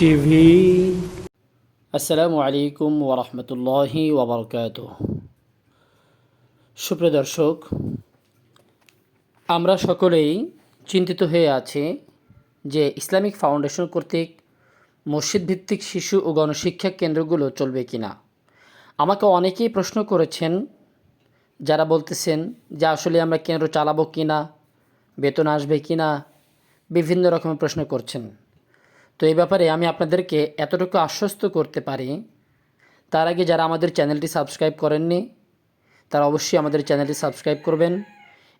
TV. আসসালামু আলাইকুম ওরহমতুল্লাহি ওবরকাত সুপ্রিয় দর্শক, আমরা সকলেই চিন্তিত হয়ে আছি যে ইসলামিক ফাউন্ডেশন কর্তৃক মসজিদ ভিত্তিক শিশু ও গণশিক্ষা কেন্দ্রগুলো চলবে কিনা? আমাকে অনেকেই প্রশ্ন করেছেন, যারা বলতেছেন যে আসলে আমরা কেন্দ্র চালাবো কিনা, বেতন আসবে কিনা বিভিন্ন রকমের প্রশ্ন করছেন। তো এই ব্যাপারে আমি আপনাদেরকে এতটুকু আশ্বস্ত করতে পারি, তার আগে যারা আমাদের চ্যানেলটি সাবস্ক্রাইব করেননি, তারা অবশ্যই আমাদের চ্যানেলটি সাবস্ক্রাইব করবেন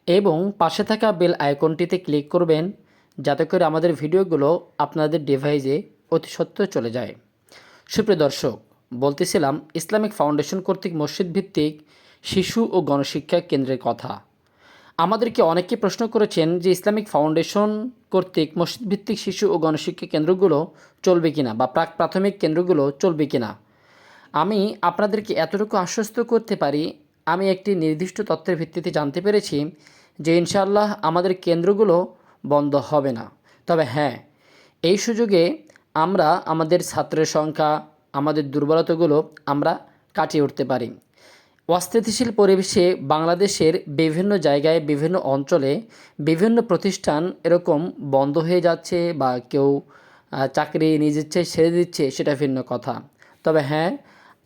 এবং পাশে থাকা বেল আইকনটিতে ক্লিক করবেন যাতে করে আমাদের ভিডিওগুলো আপনাদের ডিভাইসে অতি সত্য চলে যায়। সুপ্রিয় দর্শক, বলতেছিলাম ইসলামিক ফাউন্ডেশন কর্তৃক মসজিদ ভিত্তিক শিশু ও গণশিক্ষা কেন্দ্রের কথা। আমাদেরকে অনেকে প্রশ্ন করেছেন যে ইসলামিক ফাউন্ডেশন কর্তৃক মসজিদ ভিত্তিক শিশু ও গণশিক্ষা কেন্দ্রগুলো চলবে কিনা বা প্রাক প্রাথমিক কেন্দ্রগুলো চলবে কিনা। আমি আপনাদেরকে এতটুকু আশ্বস্ত করতে পারি, আমি একটি নির্দিষ্ট তথ্যের ভিত্তিতে জানতে পেরেছি যে ইনশাআল্লাহ আমাদের কেন্দ্রগুলো বন্ধ হবে না। তবে হ্যাঁ এই সুযোগে আমরা আমাদের ছাত্রের সংখ্যা, আমাদের দুর্বলতাগুলো আমরা কাটিয়ে উঠতে পারি। অস্থিতিশীল পরিবেশে বাংলাদেশের বিভিন্ন জায়গায়, বিভিন্ন অঞ্চলে বিভিন্ন প্রতিষ্ঠান এরকম বন্ধ হয়ে যাচ্ছে বা কেউ চাকরি নিয়ে যাচ্ছে ছেড়ে দিচ্ছে, সেটা ভিন্ন কথা। তবে হ্যাঁ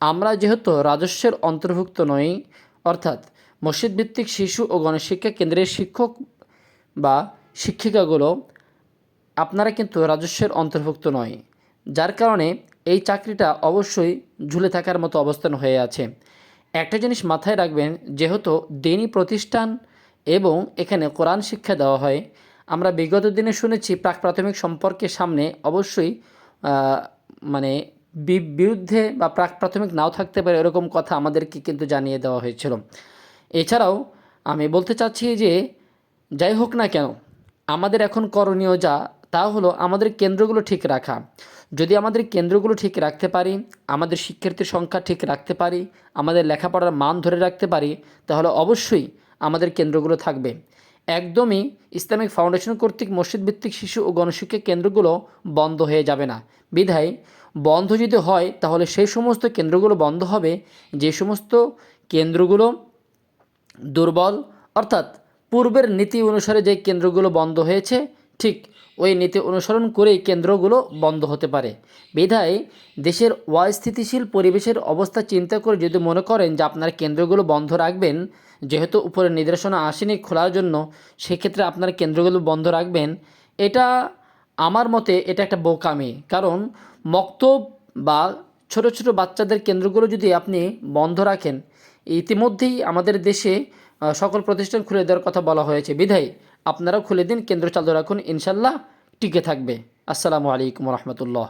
আমরা যেহেতু রাজস্বের অন্তর্ভুক্ত নই, অর্থাৎ মসজিদ ভিত্তিক শিশু ও গণশিক্ষা কেন্দ্রের শিক্ষক বা শিক্ষিকাগুলো আপনারা কিন্তু রাজস্বের অন্তর্ভুক্ত নয়, যার কারণে এই চাকরিটা অবশ্যই ঝুলে থাকার মতো অবস্থান হয়ে আছে। একটা জিনিস মাথায় রাখবেন, যেহেতু দিনই প্রতিষ্ঠান এবং এখানে কোরআন শিক্ষা দেওয়া হয়। আমরা বিগত দিনে শুনেছি প্রাক প্রাথমিক সম্পর্কে সামনে অবশ্যই মানে বিরুদ্ধে বা প্রাক প্রাথমিক নাও থাকতে পারে এরকম কথা আমাদেরকে কিন্তু জানিয়ে দেওয়া হয়েছিল। এছাড়াও আমি বলতে চাচ্ছি যে, যাই হোক না কেন, আমাদের এখন করণীয় যা তা হলো আমাদের কেন্দ্রগুলো ঠিক রাখা। যদি আমাদের কেন্দ্রগুলো ঠিক রাখতে পারি, আমাদের শিক্ষার্থীর সংখ্যা ঠিক রাখতে পারি, আমাদের লেখাপড়ার মান ধরে রাখতে পারি, তাহলে অবশ্যই আমাদের কেন্দ্রগুলো থাকবে। একদমই ইসলামিক ফাউন্ডেশন কর্তৃক মসজিদ ভিত্তিক শিশু ও গণশিক্ষা কেন্দ্রগুলো বন্ধ হয়ে যাবে না। বিধায়, বন্ধ যদি হয়, তাহলে সেই সমস্ত কেন্দ্রগুলো বন্ধ হবে, যে সমস্ত কেন্দ্রগুলো দুর্বল, অর্থাৎ পূর্বের নীতি অনুসারে যে কেন্দ্রগুলো বন্ধ হয়েছে ঠিক ওই নীতি অনুসরণ করেই কেন্দ্রগুলো বন্ধ হতে পারে। বিধায় দেশের অস্থিতিশীল পরিবেশের অবস্থা চিন্তা করে যদি মনে করেন যে আপনার কেন্দ্রগুলো বন্ধ রাখবেন, যেহেতু উপরে নির্দেশনা আসেনি খোলার জন্য, সেক্ষেত্রে আপনার কেন্দ্রগুলো বন্ধ রাখবেন, এটা আমার মতে এটা একটা বোকামি। কারণ মক্তব বা ছোট ছোট বাচ্চাদের কেন্দ্রগুলো যদি আপনি বন্ধ রাখেন, ইতিমধ্যেই আমাদের দেশে সকল প্রতিষ্ঠান খুলে দেওয়ার কথা বলা হয়েছে। বিধায় আপনারাও খুলে দিন কেন্দ্র চালু রাখুন ইনশাল্লাহ টিকে থাকবে। আসসালামু আলাইকুম রহমতুল্লাহ।